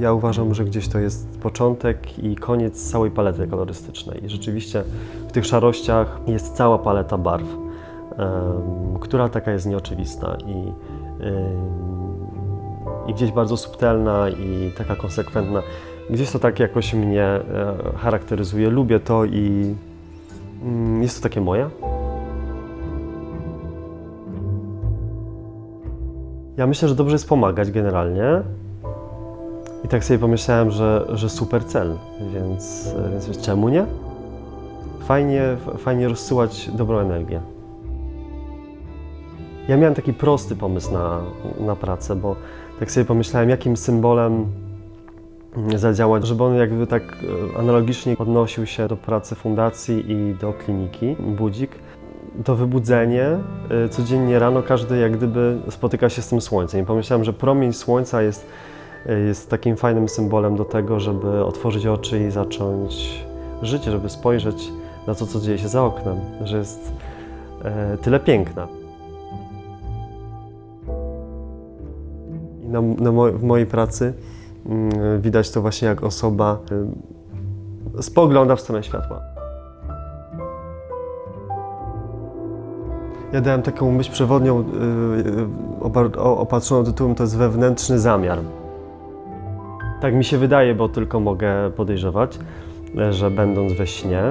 Ja uważam, że gdzieś to jest początek i koniec całej palety kolorystycznej. I rzeczywiście w tych szarościach jest cała paleta barw, która taka jest nieoczywista i, i gdzieś bardzo subtelna i taka konsekwentna. Gdzieś to tak jakoś mnie e, charakteryzuje. Lubię to i mm, jest to takie moje. Ja myślę, że dobrze jest pomagać generalnie. I tak sobie pomyślałem, że, że super cel, więc, więc czemu nie? Fajnie, fajnie rozsyłać dobrą energię. Ja miałem taki prosty pomysł na, na pracę, bo tak sobie pomyślałem, jakim symbolem zadziałać, żeby on jakby tak e, analogicznie odnosił się do pracy fundacji i do kliniki Budzik. To wybudzenie e, codziennie rano każdy jak gdyby spotyka się z tym słońcem i pomyślałem, że promień słońca jest, jest takim fajnym symbolem do tego, żeby otworzyć oczy i zacząć żyć, żeby spojrzeć na to, co dzieje się za oknem, że jest e, tyle piękna. Na, na mo- w mojej pracy mm, widać to właśnie jak osoba y, spogląda w stronę światła. Ja dałem taką myśl przewodnią y, y, opatrzoną tytułem to jest wewnętrzny zamiar. Tak mi się wydaje, bo tylko mogę podejrzewać, że będąc we śnie,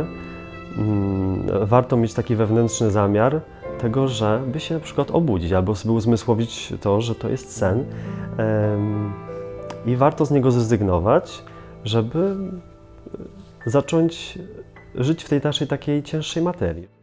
mm, warto mieć taki wewnętrzny zamiar tego, żeby się na przykład obudzić, albo sobie uzmysłowić to, że to jest sen. I warto z niego zrezygnować, żeby e, zacząć żyć w tej naszej takiej cięższej materii.